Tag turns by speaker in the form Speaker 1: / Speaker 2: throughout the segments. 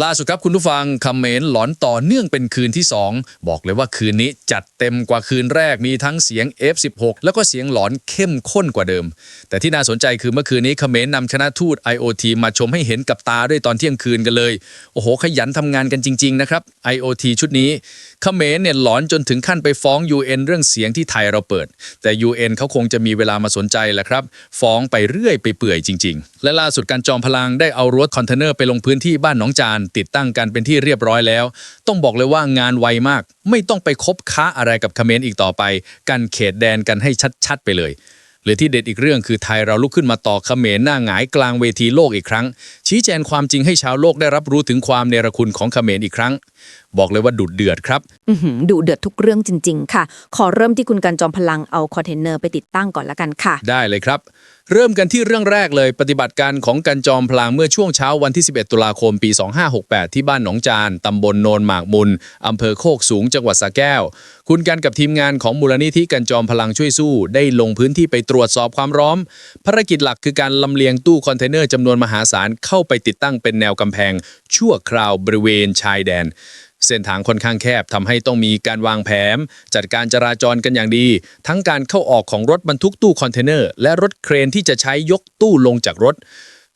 Speaker 1: ล่าสุดครับคุณผู้ฟังคอมเขมนหลอนต่อเนื่องเป็นคืนที่ 2 บอกเลยว่าคืนนี้จัดเต็มกว่าคืนแรกมีทั้งเสียง F16 แล้วก็เสียงหลอนเข้มข้นกว่าเดิม แต่ที่น่าสนใจคือเมื่อคืนนี้คอมเขมนนำคณะทูต IoT มาชมให้เห็นกับตาด้วยตอนเที่ยงคืนกันเลย โอ้โห ขยันทำงานกันจริง ๆ นะครับ IoT ชุดนี้คอมเขมนเนี่ยหลอนจนถึงขั้นไปฟ้อง UN เรื่องเสียงที่ไทยเราเปิด แต่ UN เขาคงจะมีเวลามาสนใจแหละครับ ฟ้องไปเรื่อยไปเปื่อยจริง ๆ และล่าสุดการจอมพลังได้เอารถคอนเทนเนอร์ไปลงพื้นที่บ้านหนองจาน ติดตั้งกันเป็นที่เรียบร้อยแล้ว ต้องบอกเลยว่างานไวมาก ไม่ต้องไปคบค้าอะไรกับเขมรอีกต่อไป กันเขตแดนกันให้ชัดๆ ไปเลยหรือที่เด็ดอีกเรื่องคือไทยเราลุกขึ้นมาต่อเขมรหน้าหงายกลางเวทีโลกอีกครั้ง ชี้แจงความจริงให้ชาวโลกได้รับรู้ถึงความเนรคุณของเขมรอีกครั้ง บอกเลยว่าดุดเดือดครับ
Speaker 2: อื้อหือดุเดือดทุกเรื่องจริง ๆ ค่ะ ขอเริ่มที่คุณกันจอมพลังเอาคอนเทนเนอร์ไปติดตั้งก่อนละกันค่ะ
Speaker 1: ได้เลยครับ เริ่มกันที่เรื่องแรกเลยปฏิบัติการของกันจอมพลางเมื่อช่วงเช้าวันที่ 11 ตุลาคมปี 2568 ที่บ้านหนองจาน ตำบลโนนหมากมุน อำเภอโคกสูง จังหวัดสระแก้ว คุณกันกับทีมงานของมูลนิธิกันจอมพลังช่วยสู้ ได้ลงพื้นที่ไปตรวจสอบความร้อม ภารกิจหลักคือการลำเลียงตู้คอนเทนเนอร์จำนวนมหาศาลเข้าไปติดตั้งเป็นแนวกำแพง ชั่วคราวบริเวณชายแดน เส้นทางค่อนข้างแคบทำให้ต้องมีการวางแผนจัดการจราจรกันอย่างดี ทั้งการเข้าออกของรถบรรทุกตู้คอนเทนเนอร์และรถเครนที่จะใช้ยกตู้ลงจากรถ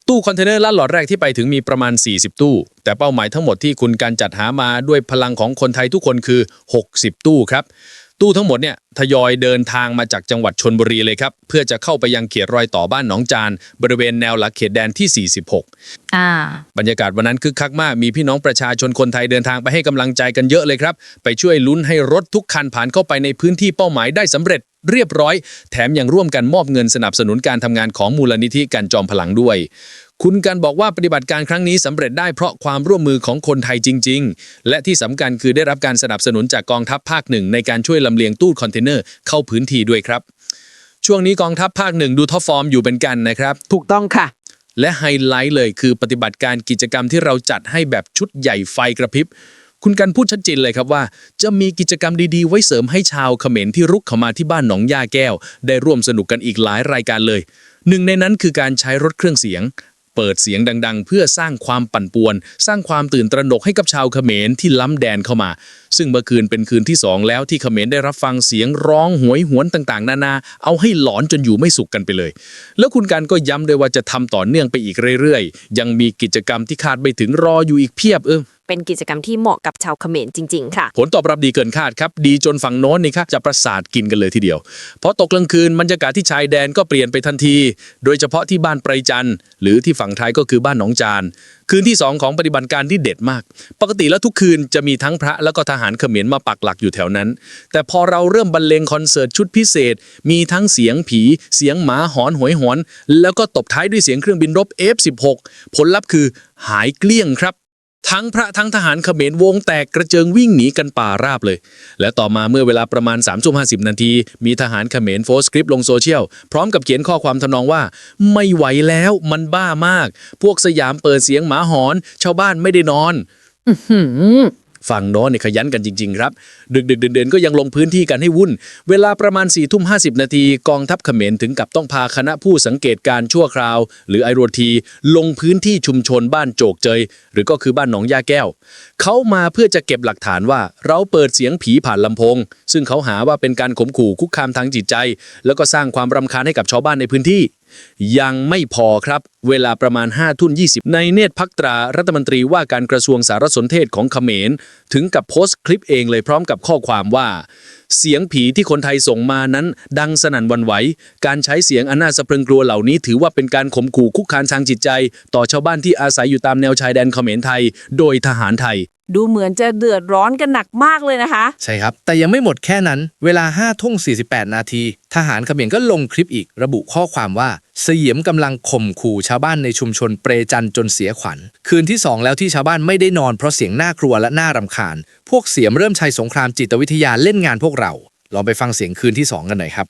Speaker 1: ตู้คอนเทนเนอร์ล้าหลอดแรกที่ไปถึงมีประมาณ 40 ตู้ แต่เป้าหมายทั้งหมดที่คุณการจัดหามาด้วยพลังของคนไทยทุกคนคือ 60 ตู้ครับ ตู้ทั้งหมดเนี่ยทยอยเดินทางมาจากจังหวัดชนบุรีเลยครับ เพื่อจะเข้าไปยังเขตรอยต่อบ้านหนองจาน บริเวณแนวหลักเขตแดนที่ 46
Speaker 2: อ่า
Speaker 1: บรรยากาศวันนั้นคึกคักมาก มีพี่น้องประชาชนคนไทยเดินทางไปให้กำลังใจกันเยอะเลยครับ ไปช่วยลุ้นให้รถทุกคันผ่านเข้าไปในพื้นที่เป้าหมายได้สำเร็จเรียบร้อย แถมยังร่วมกันมอบเงินสนับสนุนการทำงานของมูลนิธิกันจอมพลังด้วย คุณกันบอกว่าปฏิบัติการครั้งนี้สำเร็จได้เพราะความร่วมมือของคนไทยจริง ๆ และที่สำคัญคือได้รับการสนับสนุนจากกองทัพภาคหนึ่งในการช่วยลำเลียงตู้คอนเทนเนอร์เข้าพื้นที่ด้วยครับ ช่วงนี้กองทัพภาคหนึ่งดูท็อปฟอร์มอยู่เป็นกันนะครับ
Speaker 2: ถูกต้องค่ะ
Speaker 1: และไฮไลท์เลยคือปฏิบัติการกิจกรรมที่เราจัดให้แบบชุดใหญ่ไฟกระพริบคุณกันพูดชัดเจนเลยครับว่า จะมีกิจกรรมดีๆ ไว้เสริมให้ชาวเขมรที่รุกเข้ามาที่บ้านหนองยาแก้ว ได้ร่วมสนุกกันอีกหลายรายการเลย หนึ่งในนั้นคือการใช้รถเครื่องเสียง เปิดเสียงดัง ๆ เพื่อสร้างความปั่นป่วน สร้างความตื่นตระหนกให้กับชาวเขมรที่ล้ำแดนเข้ามา ซึ่งเมื่อคืนเป็นคืนที่สองแล้วที่เขมรได้รับฟังเสียงร้องหวยหวนต่างๆ นานา เอาให้หลอนจนอยู่ไม่สุขกันไปเลย แล้วคุณการก็ย้ำด้วยว่าจะทำต่อเนื่องไปอีกเรื่อยๆ ยังมีกิจกรรมที่คาดไม่ถึงรออยู่อีกเพียบเออ
Speaker 2: เป็นกิจกรรมที่เหมาะกับชาวเขมรจริง ๆ ค่ะ
Speaker 1: ผลตอบรับดีเกินคาดครับ ดีจนฝั่งโน้นนี่ครับจะประสาทกินกันเลยทีเดียว เพราะตกกลางคืนบรรยากาศที่ชายแดนก็เปลี่ยนไปทันที โดยเฉพาะที่บ้านไพรจันทร์หรือที่ฝั่งไทยก็คือบ้านหนองจาน คืนที่ 2 ของปฏิบัติการที่เด็ดมาก ปกติแล้วทุกคืนจะมีทั้งพระแล้วก็ทหารเขมรมาปักหลักอยู่แถวนั้น แต่พอเราเริ่มบรรเลงคอนเสิร์ตชุดพิเศษ มีทั้งเสียงผี เสียงหมาหอนหวยหอน แล้วก็ตบท้ายด้วยเสียงเครื่องบินรบ F16 ผลลัพธ์คือหายเกลี้ยงครับ ทั้งพระทั้งทหารเขมรวงแตกกระเจิงวิ่งหนีกันป่าราบเลย และต่อมาเมื่อเวลาประมาณ3ามทุ่มห้นาที มีทหารเขมรโพสต์คลิปลงโซเชียล พร้อมกับเขียนข้อความทำนองว่า ไม่ไหวแล้วมันบ้ามาก พวกสยามเปิดเสียงหมาหอน ชาวบ้านไม่ได้นอน
Speaker 2: หืม
Speaker 1: ฝั่งโน้นเนี่ยขยันกันจริง ๆ ครับ ดึกดึกๆเดินๆก็ยังลงพื้นที่กันให้วุ่น เวลาประมาณ4ี่ทุ่มห้นาทีกองทัพเขมรถึงกับต้องพาคณะผู้สังเกตการณ์ชั่วคราว หรือไอโรที ลงพื้นที่ชุมชนบ้านโจกเจย หรือก็คือบ้านหนองยาแก้ว เขามาเพื่อจะเก็บหลักฐานว่าเราเปิดเสียงผีผ่านลำโพง ซึ่งเขาหาว่าเป็นการข่มขู่คุกคามทางจิตใจ แล้วก็สร้างความรำคาญให้กับชาวบ้านในพื้นที่ ยังไม่พอครับ เวลาประมาณ5ทุ่น20 ในเนตรพักตรารัฐมนตรีว่าการกระทรวงสารสนเทศของเขมร ถึงกับโพสต์คลิปเองเลยพร้อมกับข้อความว่า เสียงผีที่คนไทยส่งมานั้น ดังสนั่นหวันไหว การใช้เสียงอันน่าสะพรึงกลัวเหล่านี้ถือว่าเป็นการข่มขู่คุกคามทางจิตใจ ต่อชาวบ้านที่อาศัยอยู่ตามแนวชายแดนเขมรไทย โดยทหารไทย
Speaker 2: ดูเหมือนจะเดือดร้อนกันหนักมากเลยนะคะ
Speaker 3: ใช่ครับ แต่ยังไม่หมดแค่นั้น เวลา5ทุ่ง48 นาที ทหารเขมรก็ลงคลิปอีก ระบุข้อความว่า เสียมกำลังข่มขู่ชาวบ้านในชุมชนเปรจันจนเสียขวัญ คืนที่สองแล้วที่ชาวบ้านไม่ได้นอนเพราะเสียงน่ากลัวและน่ารำคาญ พวกเสียมเริ่มใช้สงครามจิตวิทยาเล่นงานพวกเรา ลองไปฟังเสียงคืนที่สองกันหน่อยครับ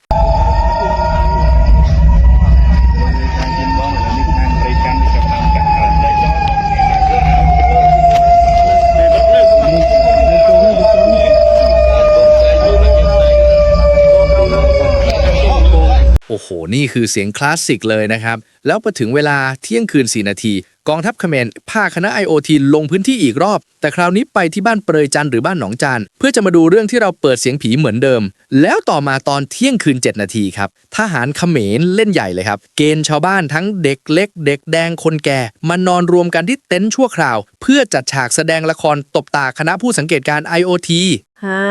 Speaker 1: อ้โห
Speaker 3: นี่คือเสียงคลาสสิกเลยนะครับ แล้วพอถึงเวลาเที่ยงคืน 4 นาที กองทัพเขมรพาคณะ IOT ลงพื้นที่อีกรอบ แต่คราวนี้ไปที่บ้านเปรยจันหรือบ้านหนองจานเพื่อจะมาดูเรื่องที่เราเปิดเสียงผีเหมือนเดิม แล้วต่อมาตอนเที่ยงคืน 7 นาทีครับทหารเขมรเล่นใหญ่เลยครับ เกณฑ์ชาวบ้านทั้งเด็กเล็ก เด็กแดงคนแก่มานอนรวมกันที่เต็นท์ชั่วคราว เพื่อจัดฉากแสดงละครตบตาคณะผู้สังเกตการณ์ IOT
Speaker 2: ฮ่า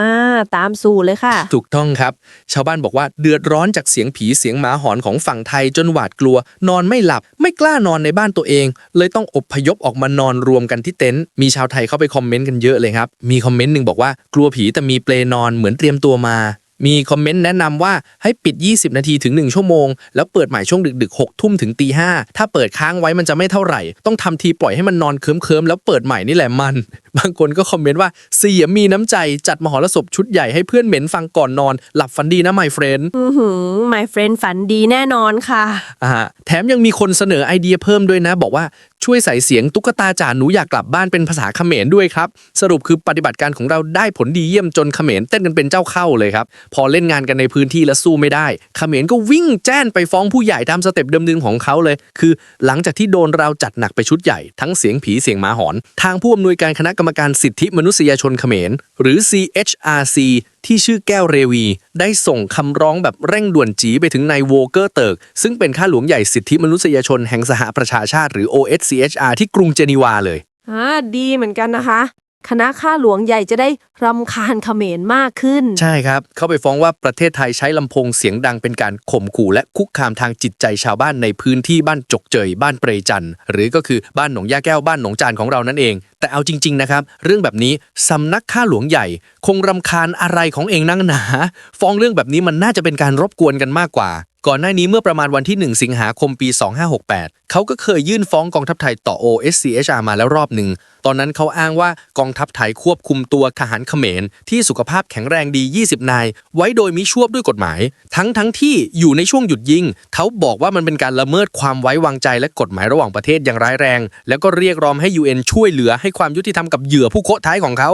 Speaker 2: ตามสู่เลยค่ะ
Speaker 3: ถูกต้องครับ ชาวบ้านบอกว่าเดือดร้อนจากเสียงผีเสียงหมาหอนของฝั่งไทยจนหวาดกลัว นอนไม่หลับ ไม่กล้านอนในบ้านตัวเอง เลยต้องอบพยพออกมานอนรวมกันที่เต็นท์มีชาวไทยเข้าไปคอมเมนต์กันเยอะเลยครับ มีคอมเมนต์หนึ่งบอกว่ากลัวผีแต่มีเปลนอนเหมือนเตรียมตัวมา มีคอมเมนต์แนะนำว่าให้ปิด 20 นาทีถึง 1 ชั่วโมง แล้วเปิดใหม่ช่วงดึกๆ6ทุ่มถึงตีห้าถ้าเปิดค้างไว้มันจะไม่เท่าไหร่ ต้องทำทีปล่อยให้มันนอนเคิมๆแล้วเปิดใหม่นี่แหละมัน บางคนก็คอมเมนต์ว่าเสียมีน้ำใจจัดมหรสพชุดใหญ่ให้เพื่อนเหม็นฟังก่อนนอน หลับฝันดีนะ my friend
Speaker 2: อือหือ my friend ฝันดีแน่นอนค่ะ
Speaker 3: อ่าแถมยังมีคนเสนอไอเดียเพิ่มด้วยนะ บอกว่าช่วยใส่เสียงตุ๊กตาจ่าหนูอยากกลับบ้านเป็นภาษาเขมรด้วยครับ สรุปคือปฏิบัติการของเราได้ผลดีเยี่ยมจนเขมรเต้นกันเป็นเจ้าเข้าเลยครับ พอเล่นงานกันในพื้นที่แล้วสู้ไม่ได้เขมรก็วิ่งแจ้นไปฟ้องผู้ใหญ่ตามสเต็ปเดิมๆของเขาเลย คือ หลังจากที่โดนเราจัดหนักไปชุดใหญ่ทั้งเสียงผีเสียงหมาหอน ทางผู้อำนวยการคณะกรรมการสิทธิมนุษยชนเขมร หรือ CHRC ที่ชื่อแก้วเรวี ได้ส่งคำร้องแบบเร่งด่วนจีไปถึงนายโวเกอร์เติร์ก ซึ่งเป็นข้าหลวงใหญ่สิทธิมนุษยชนแห่งสหประชาชาติหรือ OSCHR ที่กรุงเจนีวาเลย
Speaker 2: อ่าดีเหมือนกันนะคะ คณะข้าหลวงใหญ่จะได้รำคาญเขมรมากขึ้น
Speaker 3: ใช่ครับ เขาไปฟ้องว่าประเทศไทยใช้ลำโพงเสียงดังเป็นการข่มขู่และคุกคามทางจิตใจชาวบ้านในพื้นที่บ้านจกเจย บ้านเปรยจันทร์หรือก็คือบ้านหนองย่าแก้วบ้านหนองจานของเรานั่นเอง แต่เอาจริง ๆ นะครับ เรื่องแบบนี้สำนักข้าหลวงใหญ่ คงรำคาญอะไรของเองนั่งหนา ฟ้องเรื่องแบบนี้มันน่าจะเป็นการรบกวนกันมากกว่า ก่อนหน้านี้เมื่อประมาณวันที่ 1 สิงหาคมปี 2568 เขาก็เคยยื่นฟ้องกองทัพไทยต่อ OSCHR มาแล้วรอบหนึ่ง ตอนนั้นเขาอ้างว่ากองทัพไทยควบคุมตัวทหารเขมร ที่สุขภาพแข็งแรงดี 20 นาย ไว้โดยมิชอบด้วยกฎหมาย ทั้งทั้งที่อยู่ในช่วงหยุดยิง เขาบอกว่ามันเป็นการละเมิดความไว้วางใจและกฎหมายระหว่างประเทศอย่างร้ายแรง แล้วก็เรียกร้องให้ UN ช่วยเหลือให้ความยุติธรรมกับเหยื่อผู้โคท้ายของเขา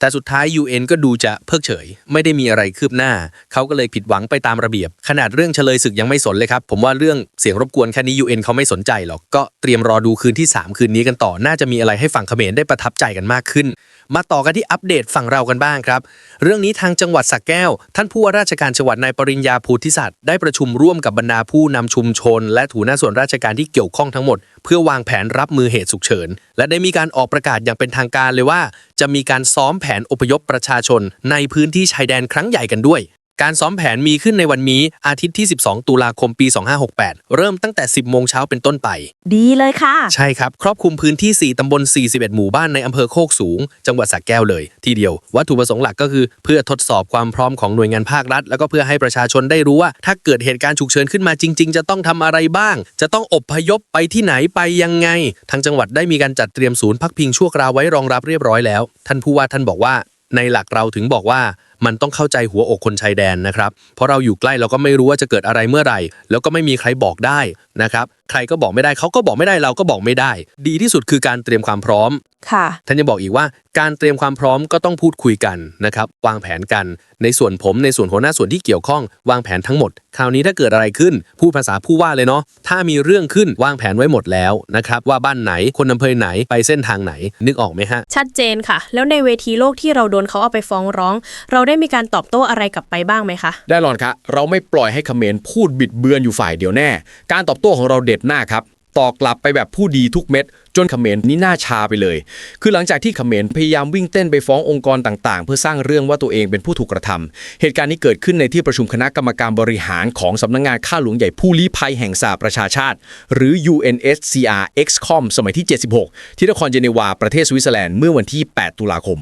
Speaker 3: แต่สุดท้าย UN ก็ดูจะเพิกเฉย ไม่ได้มีอะไรคืบหน้า เขาก็เลยผิดหวังไปตามระเบียบขนาดเรื่องเฉลยศึกยังไม่สนเลยครับ ผมว่าเรื่องเสียงรบกวนแค่นี้ UN เขาไม่สนใจหรอก ก็เตรียมรอดูคืนที่ 3 คืนนี้กันต่อ น่าจะมีอะไรให้ฝั่งเขมรได้ประทับใจกันมากขึ้น มาต่อกันที่อัปเดตฝั่งเรากันบ้างครับ เรื่องนี้ทางจังหวัดสระแก้ว ท่านผู้ว่าราชการจังหวัดนายปริญญาภูธิสัตว์ได้ประชุมร่วมกับบรรดาผู้นำชุมชน และถูหน้าส่วนราชการที่เกี่ยวข้องทั้งหมด เพื่อวางแผนรับมือเหตุฉุกเฉิน และได้มีการออกประกาศอย่างเป็นทางการเลยว่า จะมีการซ้อมแผนอพยพประชาชน ในพื้นที่ชายแดนครั้งใหญ่กันด้วย การซ้อมแผนมีขึ้นในวันนี้อาทิตย์ที่ 12 ตุลาคมปี 2568 เริ่มตั้งแต่ 10 โมงเช้าเป็นต้นไป
Speaker 2: ดีเลยค่ะ
Speaker 3: ใช่ครับ ครอบคลุมพื้นที่ 4 ตำบล 41 หมู่บ้านในอำเภอโคกสูง จังหวัดสระแก้วเลย ทีเดียว วัตถุประสงค์หลักก็คือ เพื่อทดสอบความพร้อมของหน่วยงานภาครัฐ แล้วก็เพื่อให้ประชาชนได้รู้ว่า ถ้าเกิดเหตุการณ์ฉุกเฉินขึ้นมาจริง ๆ จะต้องทำอะไรบ้าง จะต้องอบพยพไปที่ไหนไปยังไง ทางจังหวัดได้มีการจัดเตรียมศูนย์พักพิงชั่วคราวไว้รองรับเรียบร้อยแล้ว ท่านผู้ว่าท่านบอกว่าในหลักเราถึงบอกว่ามันต้องเข้าใจหัวอกคนชายแดนนะครับ เพราะเราอยู่ใกล้เราก็ไม่รู้ว่าจะเกิดอะไรเมื่อไหร่ แล้วก็ไม่มีใครบอกได้นะครับใครก็บอกไม่ได้เขาก็บอกไม่ได้เราก็บอกไม่ได้ ดีที่สุดคือการเตรียมความพร้อม
Speaker 2: ค่ะ
Speaker 3: ท่านยังบอกอีกว่าการเตรียมความพร้อมก็ต้องพูดคุยกันนะครับวางแผนกัน ในส่วนผมในส่วนหัวหน้าส่วนที่เกี่ยวข้อง วางแผนทั้งหมด คราวนี้ถ้าเกิดอะไรขึ้น พูดภาษาผู้ว่าเลยเนาะถ้ามีเรื่องขึ้นวางแผนไว้หมดแล้วนะครับว่าบ้านไหนคนอำเภอไหนไปเส้นทางไหนนึกออกไหมฮะ
Speaker 4: ชัดเจนค่ะ แล้วในเวทีโลกที่เราโดนเขาเอาไปฟ้องร้อง เราได้มีการตอบโต้อะไรกลับไปบ้างไหมคะ
Speaker 5: แน่นอนครับเราไม่ปล่อยให้เขมรพูดบิดเบือนอยู่ฝ่ายเดียวแน่ การตอบโต้ของเราเด็ดหน้าครับตอบกลับไปแบบผู้ดีทุกเม็ด จนเขมรนี่หน้าชาไปเลย คือหลังจากที่เขมรพยายามวิ่งเต้นไปฟ้ององค์กรต่างๆ เพื่อสร้างเรื่องว่าตัวเองเป็นผู้ถูกกระทำเหตุการณ์นี้เกิดขึ้นในที่ประชุมคณะกรรมการบริหารของสำนักงานข้าหลวงใหญ่ผู้ลี้ภัยแห่งสหประชาชาติ หรือ UNSCR XCOM สมัยที่ 76 ที่นครเจนีวาประเทศสวิตเซอร์แลนด์เมื่อวันที่ 8 ตุลาคม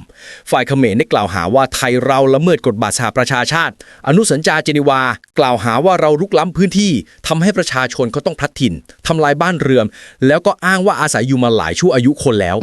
Speaker 5: ฝ่ายเขมรได้กล่าวหาว่าไทยเราละเมิดกฎบัตรสหประชาชาติ อนุสัญญาเจนีวา กล่าวหาว่าเราลุกล้ำพื้นที่ทำให้ประชาชนเขาต้องพลัดถิ่นทำลายบ้านเรือนแล้วก็อ้างว่าอาศัยอยู่มาหลายชั่วอายุคนแล้ว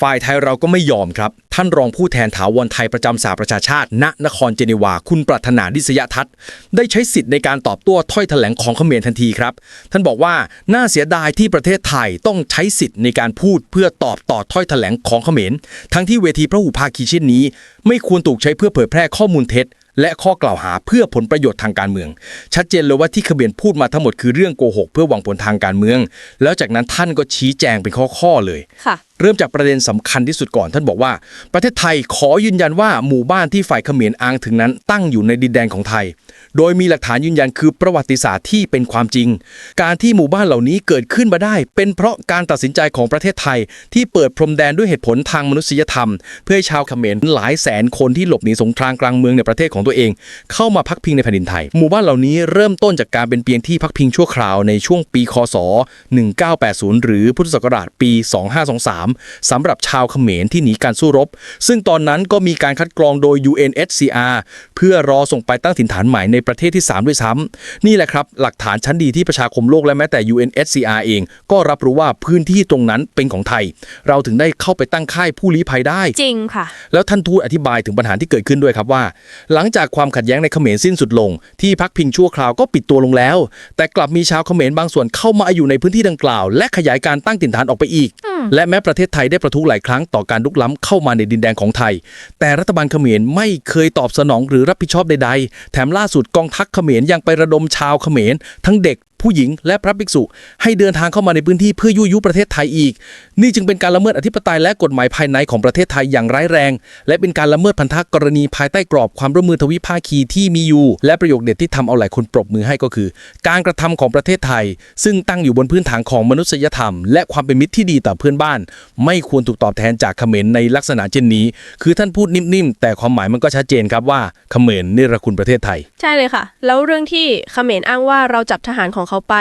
Speaker 5: ฝ่ายไทยเราก็ไม่ยอมครับ ท่านรองผู้แทนถาวรไทยประจำสหประชาชาติ ณนครเจนีวา คุณปรารถนาดิษยทัศน์ ได้ใช้สิทธิ์ในการตอบโต้ถ้อยแถลงของเขมรทันทีครับ ท่านบอกว่าน่าเสียดายที่ประเทศไทยต้องใช้สิทธิ์ในการพูดเพื่อตอบต่อถ้อยแถลงของเขมร ทั้งที่เวทีพระหูภาคีเช่นนี้ ไม่ควรถูกใช้เพื่อเผยแพร่ข้อมูลเท็จ และข้อกล่าวหาเพื่อผลประโยชน์ทางการเมือง ชัดเจนเลยว่าที่เบียนพูดมาทั้งหมดคือเรื่องโกหก เพื่อหวังผลทางการเมือง แล้วจากนั้นท่านก็ชี้แจงเป็นข้อๆเลย
Speaker 2: ค่ะ
Speaker 5: เริ่มจากประเด็นสำคัญที่สุดก่อนท่านบอกว่า ประเทศไทยขอยืนยันว่าหมู่บ้านที่ฝ่ายเขมรอ้างถึงนั้น ตั้งอยู่ในดินแดนของไทย โดยมีหลักฐานยืนยันคือประวัติศาสตร์ที่เป็นความจริง การที่หมู่บ้านเหล่านี้เกิดขึ้นมาได้ เป็นเพราะการตัดสินใจของประเทศไทย ที่เปิดพรมแดนด้วยเหตุผลทางมนุษยธรรม เพื่อให้ชาวเขมรหลายแสนคนที่หลบหนีสงครามกลางเมืองในประเทศของตัวเอง เข้ามาพักพิงในแผ่นดินไทย หมู่บ้านเหล่านี้เริ่มต้นจากการเป็นเพียงที่พักพิงชั่วคราวในช่วงปีคศ 1980 หรือพุทธศักราชปี 2523สำหรับชาวเขมรที่หนีการสู้รบ ซึ่งตอนนั้นก็มีการคัดกรองโดย UNHCR เพื่อรอส่งไปตั้งถิ่นฐานใหม่ในประเทศที่ 3 ด้วยซ้ำนี่แหละครับ หลักฐานชั้นดีที่ประชาคมโลกและแม้แต่ UNHCR เอง ก็รับรู้ว่าพื้นที่ตรงนั้นเป็นของไทย เราถึงได้เข้าไปตั้งค่ายผู้ลี้ภัยได้
Speaker 2: จริงค่ะ
Speaker 5: แล้วท่านทูตอธิบายถึงปัญหาที่เกิดขึ้นด้วยครับว่า หลังจากความขัดแย้งในเขมรสิ้นสุดลง ที่พักพิงชั่วคราวก็ปิดตัวลงแล้ว แต่กลับมีชาวเขมรบางส่วนเข้ามาอยู่ในพื้นที่ดังกล่าว และขยายการตั้งถิ่นฐานออกไปอีก และแม้ประเทศทศไทยได้ประทุหลายครั้งต่อการลุกล้ำเข้ามาในดินแดนของไทย แต่รัฐบาลเขมรไม่เคยตอบสนองหรือรับผิดชอบใดๆ แถมล่าสุดกองทัพเขมรยังไประดมชาวเขมรทั้งเด็ก ผู้หญิงและพระภิกษุ ให้เดินทางเข้ามาในพื้นที่เพื่อยุยุประเทศไทยอีก นี่จึงเป็นการละเมิดอธิปไตยและกฎหมายภายในของประเทศไทยอย่างร้ายแรง และเป็นการละเมิดพันธกรณีภายใต้กรอบความร่วมมือทวิภาคีที่มีอยู่ และประโยคเด็ดที่ทำเอาหลายคนปรบมือให้ก็คือ การกระทำของประเทศไทย ซึ่งตั้งอยู่บนพื้นฐานของมนุษยธรรม และความเป็นมิตรที่ดีต่อเพื่อนบ้าน ไม่ควรถูกตอบแทนจากเขมรในลักษณะเช่นนี้ คือท่านพูดนิ่มๆแต่ความหมายมันก็ชัดเจนครับว่าเขมรเนรคุณประเทศไทย
Speaker 4: ใช่เลยค่ะ แล้วเรื่องที่เขมรอ้างว่าเราจับทหารของเขาไป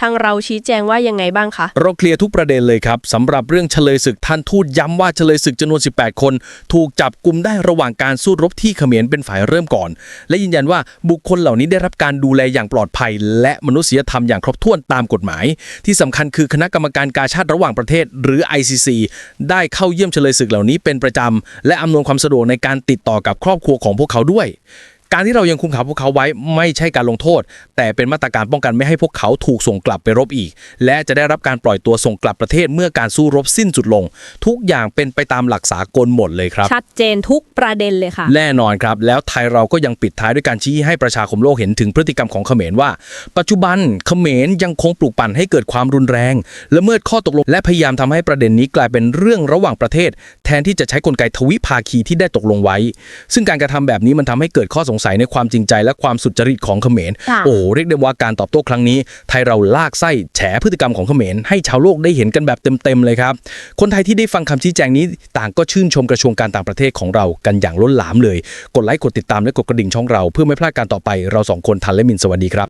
Speaker 4: ทางเราชี้แจงว่ายังไงบ้างคะ
Speaker 5: เราเคลียร์ทุกประเด็นเลยครับสำหรับเรื่องเฉลยศึกท่านทูตย้ำว่าเฉลยศึกจำนวน 18 คน ถูกจับกลุ่มได้ระหว่างการสู้รบที่เขมรเป็นฝ่ายเริ่มก่อน และยืนยันว่าบุคคลเหล่านี้ได้รับการดูแลอย่างปลอดภัย และมนุษยธรรมอย่างครบถ้วนตามกฎหมาย ที่สำคัญคือคณะกรรมการกาชาติระหว่างประเทศ หรือ ICC ได้เข้าเยี่ยมเฉลยศึกเหล่านี้เป็นประจำและอำนวยความสะดวกในการติดต่อกับครอบครัวของพวกเขาด้วย การที่เรายังคุมขังพวกเขาไว้ไม่ใช่การลงโทษ แต่เป็นมาตรการป้องกันไม่ให้พวกเขาถูกส่งกลับไปรบอีก และจะได้รับการปล่อยตัวส่งกลับประเทศเมื่อการสู้รบสิ้นสุดลง ทุกอย่างเป็นไปตามหลักสากลหมดเลยครับ
Speaker 2: ชัดเจนทุกประเด็นเลยค่ะ
Speaker 5: แน่นอนครับ แล้วไทยเราก็ยังปิดท้ายด้วยการชี้ให้ประชาคมโลกเห็นถึงพฤติกรรมของเขมรว่า ปัจจุบันเขมรยังคงปลูกปั่นให้เกิดความรุนแรงละเมิดข้อตกลงและพยายามทำให้ประเด็นนี้กลายเป็นเรื่องระหว่างประเทศ แทนที่จะใช้กลไกทวิภาคีที่ได้ตกลงไว้ ซึ่งการกระทำแบบนี้มันทำให้เกิดข้อสงสัยในความจริงใจและความสุจริตของเขมร
Speaker 2: ค่ะ
Speaker 5: โอ้เรียกได้ว่าการตอบโต้ครั้งนี้ ไทยเราลากไส้แฉพฤติกรรมของเขมรให้ชาวโลกได้เห็นกันแบบเต็มๆเลยครับ คนไทยที่ได้ฟังคำชี้แจงนี้ ต่างก็ชื่นชมกระทรวงการต่างประเทศของเรากันอย่างล้นหลามเลย กดไลค์กดติดตามและกดกระดิ่งช่องเรา เพื่อไม่พลาดการต่อไปเราสองคนทันและมินสวัสดีครับ